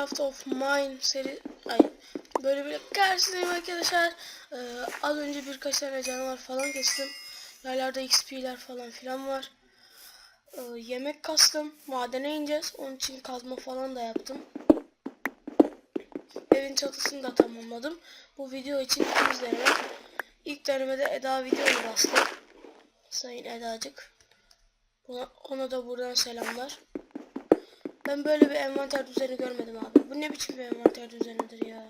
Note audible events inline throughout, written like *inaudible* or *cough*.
Minecraft of Mine seri ay böyle bir karşınızdayım arkadaşlar. E, az önce birkaç tane canavar falan kestim. Yerlerde XP'ler falan filan var. E, yemek kastım. Madene ineceğiz. Onun için kazma falan da yaptım. Evin çatısını da tamamladım. Bu video için ikinci deneme. İlk denemede Eda videoyu bastı. Sayın Edacık. Buna, ona da buradan selamlar. Ben böyle bir envanter düzeni görmedim abi. Bu ne biçim bir envanter düzenidir ya.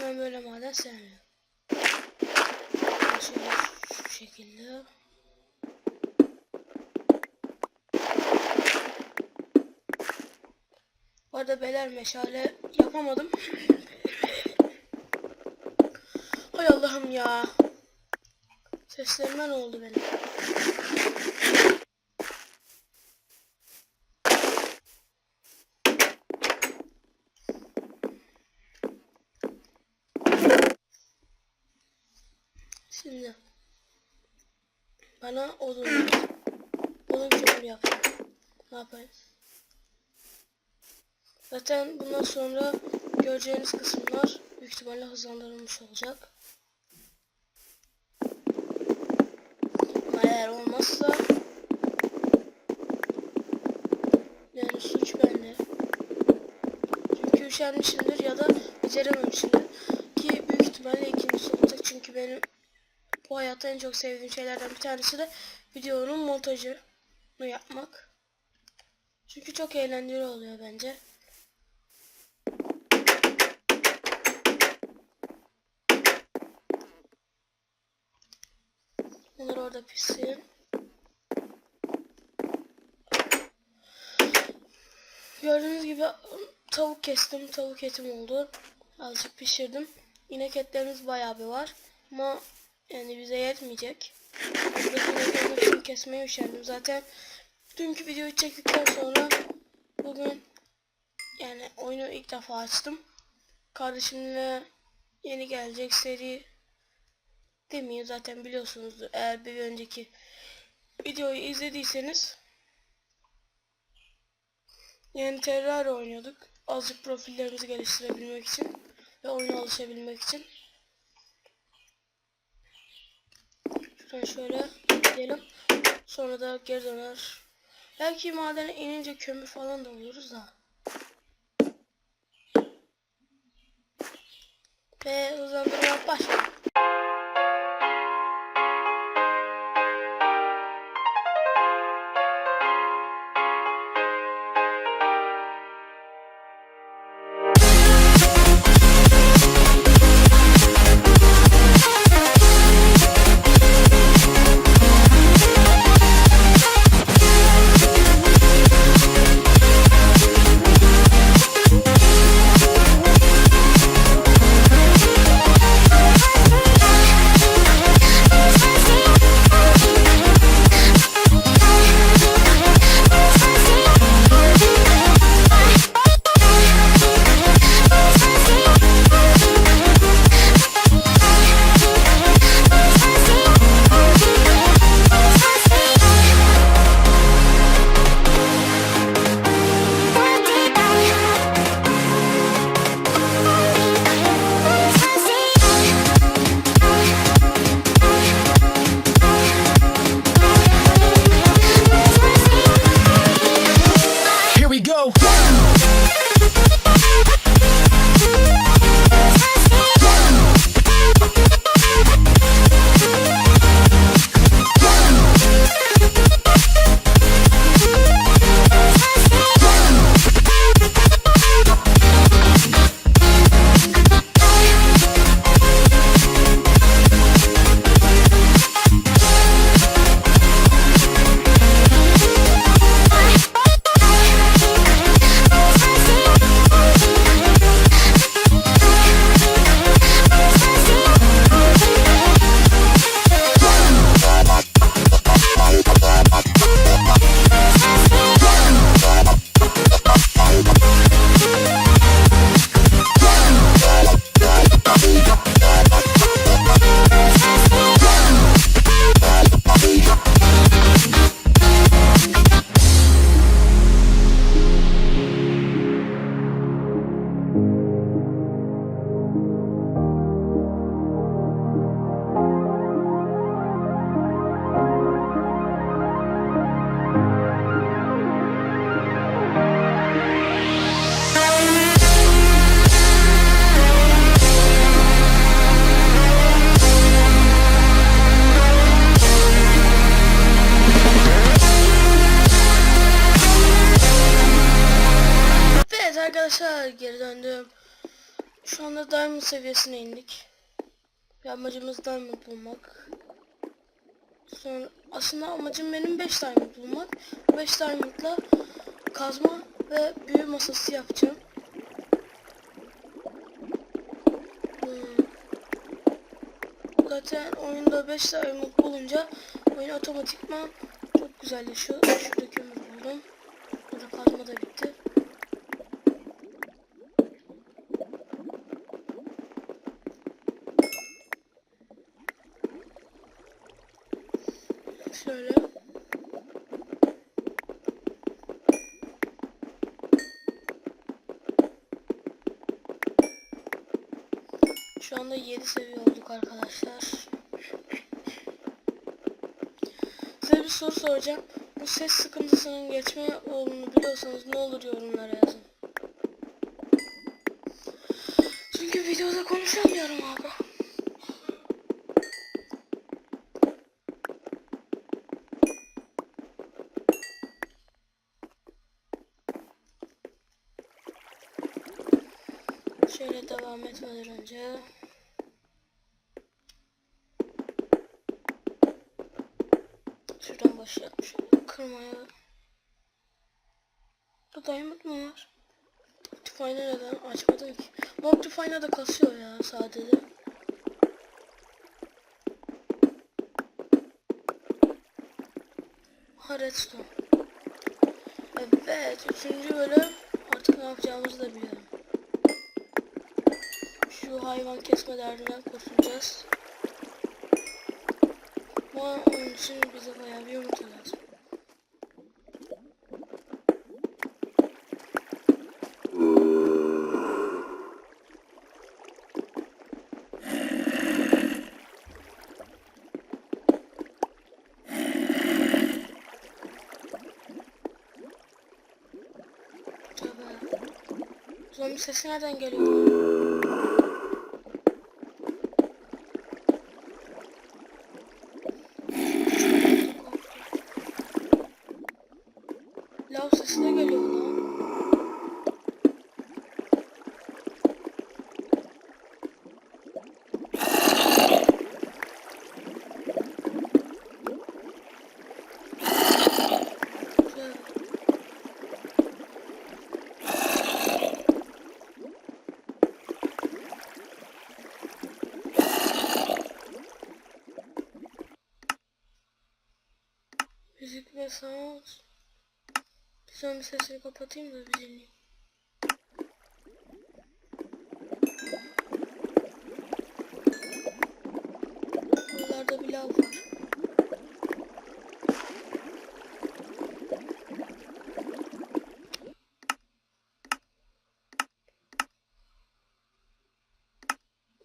Ben böyle maden sevmiyorum. Şöyle şu şekilde. Bu arada beyler meşale yapamadım. *laughs* Hay Allah'ım ya. Seslerime ne oldu benim? Şimdi bana odun odun kömür yap. Ne yapayım? Zaten bundan sonra göreceğiniz kısımlar büyük ihtimalle hızlandırılmış olacak. Ama olmazsa yani suç bende. Çünkü üşenmişimdir ya da becerememişimdir. Ki büyük ihtimalle ikincisi olacak. Çünkü benim bu hayatta en çok sevdiğim şeylerden bir tanesi de videonun montajını yapmak. Çünkü çok eğlenceli oluyor bence. Bunlar orada pişsin. Gördüğünüz gibi tavuk kestim. Tavuk etim oldu. Azıcık pişirdim. İnek etlerimiz bayağı bir var. Ama yani bize yetmeyecek. Buradaki ineklerin hepsini kesmeye üşendim. Zaten dünkü videoyu çektikten sonra bugün yani oyunu ilk defa açtım. Kardeşimle yeni gelecek seri demiyor zaten biliyorsunuzdur. Eğer bir önceki videoyu izlediyseniz yani Terraria oynuyorduk. Azıcık profillerimizi geliştirebilmek için ve oyuna alışabilmek için. Şuradan şöyle gidelim. Sonra da geri döner. Belki madene inince kömür falan da buluruz da. Ve hızlandırma başlıyor. diamond seviyesine indik. Bir amacımız diamond bulmak. Sonra aslında amacım benim 5 diamond bulmak. 5 diamondla kazma ve büyü masası yapacağım. Hmm. Zaten oyunda 5 diamond bulunca oyun otomatikman çok güzelleşiyor. Şurada kömür buldum. Burada kazma da bitti. Şöyle. Şu anda 7 seviye olduk arkadaşlar. Size bir soru soracağım. Bu ses sıkıntısının geçme yolunu biliyorsanız ne olur yorumlara yazın. Çünkü videoda konuşamıyorum abi. Şöyle devam etmeden önce şuradan başlayalım. Şöyle kırmaya. Bu diamond mı var? Optifine'ı neden açmadım ki? Bu Optifine'da da kasıyor ya sadece. Ha redstone. Evet, üçüncü bölüm. Artık ne yapacağımızı da biliyorum. Şu hayvan kesme derdinden kurtulacağız. Ama onun için bize bayağı bir yumurta lazım. Zombi sesi nereden geliyor? Lav sesi de geliyor lan. Güzel. Müzik sound. Bir sesini kapatayım da bir dinleyeyim. Buralarda bir lav var.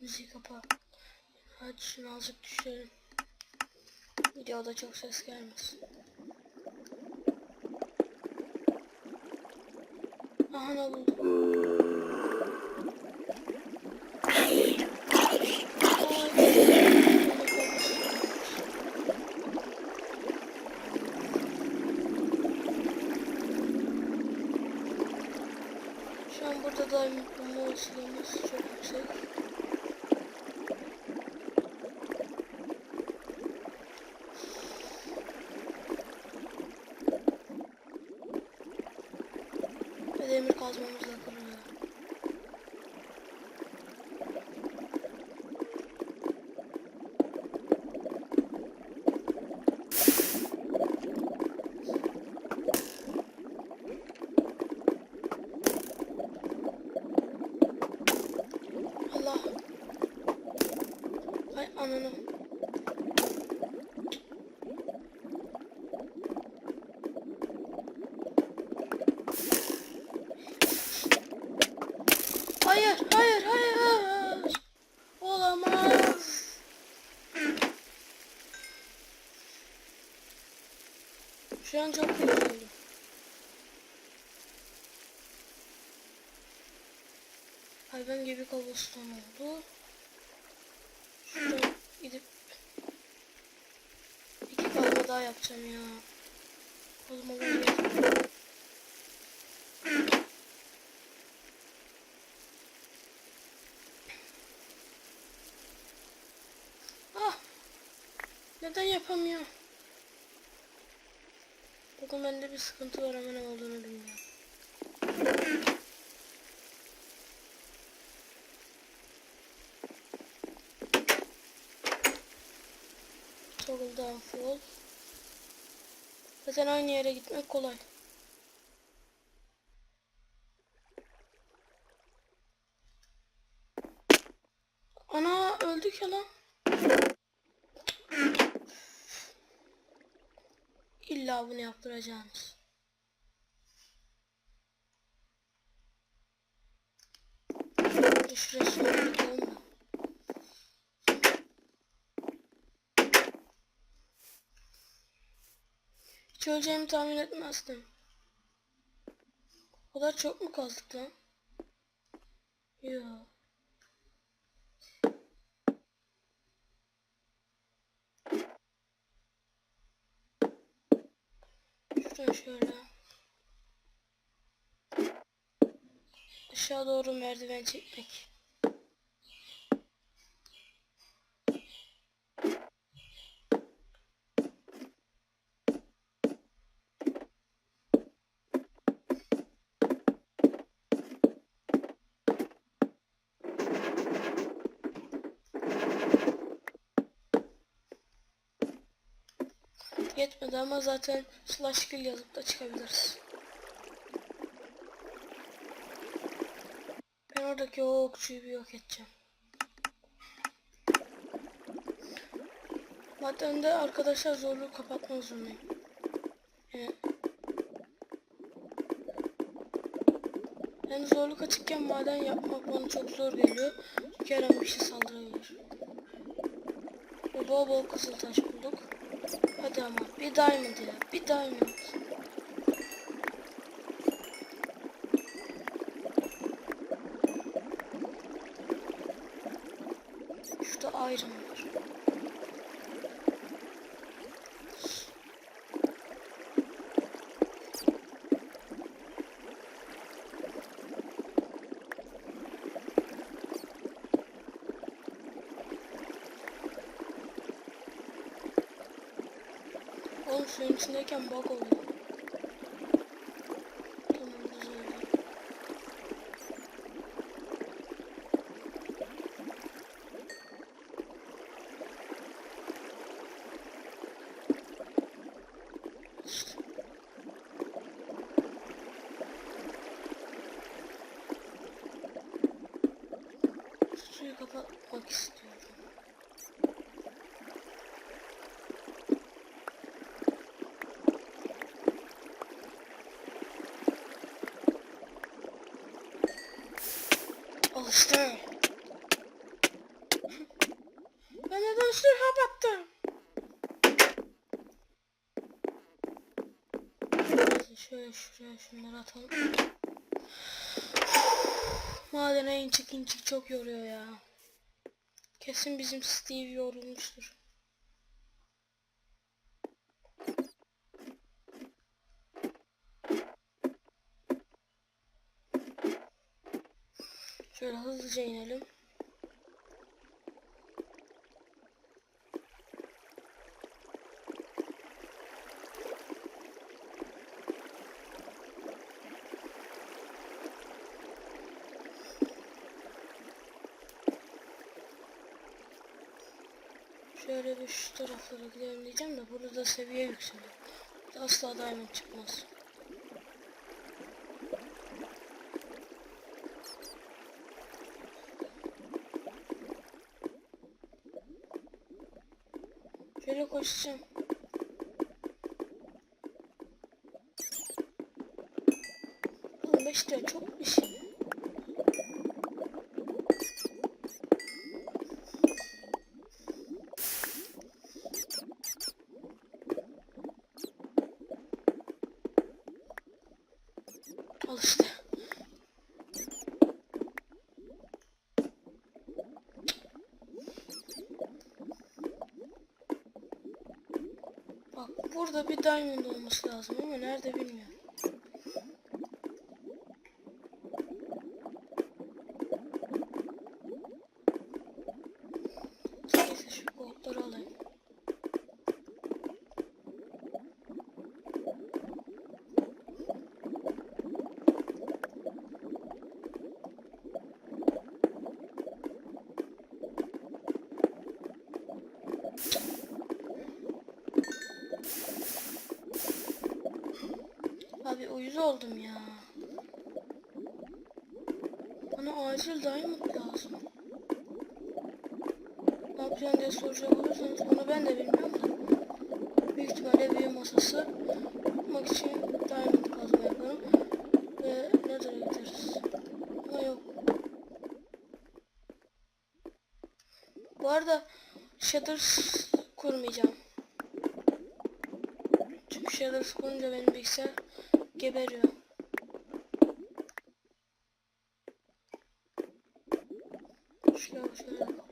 Müziği kapa. Hadi şunu azıcık düşürelim. Videoda çok ses gelmesin. Buldum. Şu an burada bulma olasılığımız çok yüksek. Ananı. Hayır, hayır, hayır. Olamaz. Şu an çok kötü oldum. Hayvan gibi cobblestone oldu. yapacağım ya. Koluma vuruyor. Ah! Neden yapamıyorum? Bugün bende bir sıkıntı var ama ne olduğunu bilmiyorum. toggle down full. Zaten aynı yere gitmek kolay. Ana öldük ya lan. İlla bunu yaptıracaksınız. Dur şuraya şöyle bakalım da. Hiç öleceğimi tahmin etmezdim. O kadar çok mu kazdık lan? Yok. Şuradan şöyle. Aşağı doğru merdiven çekmek. Yetmedi ama zaten slash kill yazıp da çıkabiliriz. Ben oradaki o okçuyu bir yok edeceğim. Zaten de arkadaşlar zorluğu kapatmak zorundayım. Yani yani zorluk açıkken maden yapmak bana çok zor geliyor. Çünkü her an bir şey saldırabilir. Bol bol kızıl taş bulduk. Hadi ama bir diamond ya bir diamond. Şurada iron var. Oğlum suyun içindeyken bug oluyor. Tamam düzeldi. İşte. Suyu kapatmak istiyorum. Al işte. Ben neden suyu kapattım? Şöyle şuraya şunları atalım. Madene in çık in çık çok yoruyor ya. Kesin bizim Steve yorulmuştur. Şöyle hızlıca inelim. Şöyle bir şu taraflara gidelim diyeceğim de burada seviye yükseliyor. Asla diamond çıkmaz. Şöyle koşacağım. Oğlum beş lira çok bir şey. Al işte. Burada bir diamond olması lazım ama nerede bilmiyorum. Neyse şu goldları alayım. Oldum ya. Bana acil diamond lazım. Ne yapacağım diye soracak olursanız onu ben de bilmiyorum da. Büyük ihtimalle büyü masası yapmak için diamond kazma yaparım. Ve nether'a gideriz. Ama yok. Bu arada shaders kurmayacağım. Çünkü shaders kurunca benim bilgisayar geberiyor. Şöyle şöyle mı?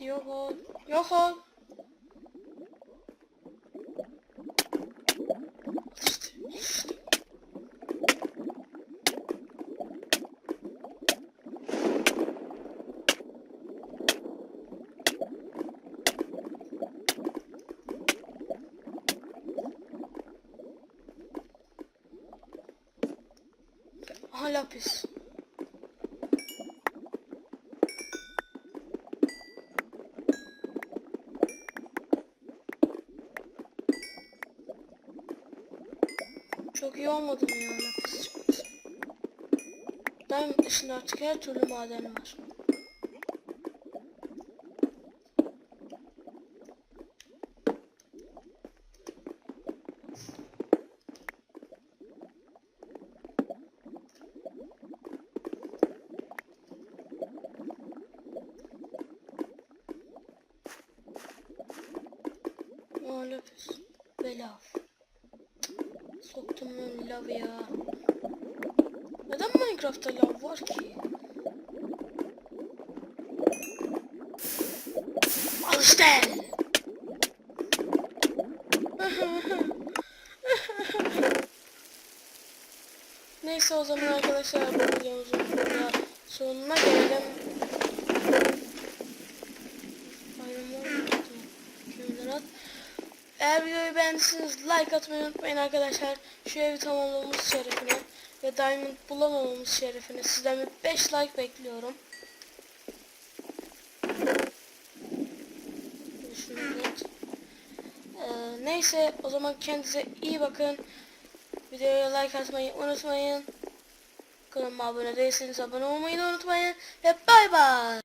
Yok ol. Yok ol. İşte, işte. Aha lapis. Çok iyi olmadı mı ya lapis çıkması? Diamond dışında artık her türlü maden var. Aa lapis. Ve lav. Lav ya. Neden Minecraft'ta lav var ki? Al işte. Neyse o zaman arkadaşlar bu videomuzun burada sonuna gelelim. Bayramlar Kimler at? Eğer videoyu beğendiyseniz like atmayı unutmayın arkadaşlar. Şu evi tamamlamamız şerefine ve diamond bulamamamız şerefine sizden bir 5 like bekliyorum. Ee, neyse o zaman kendinize iyi bakın. Videoya like atmayı unutmayın. Kanalıma abone değilseniz abone olmayı unutmayın. Ve bay bay.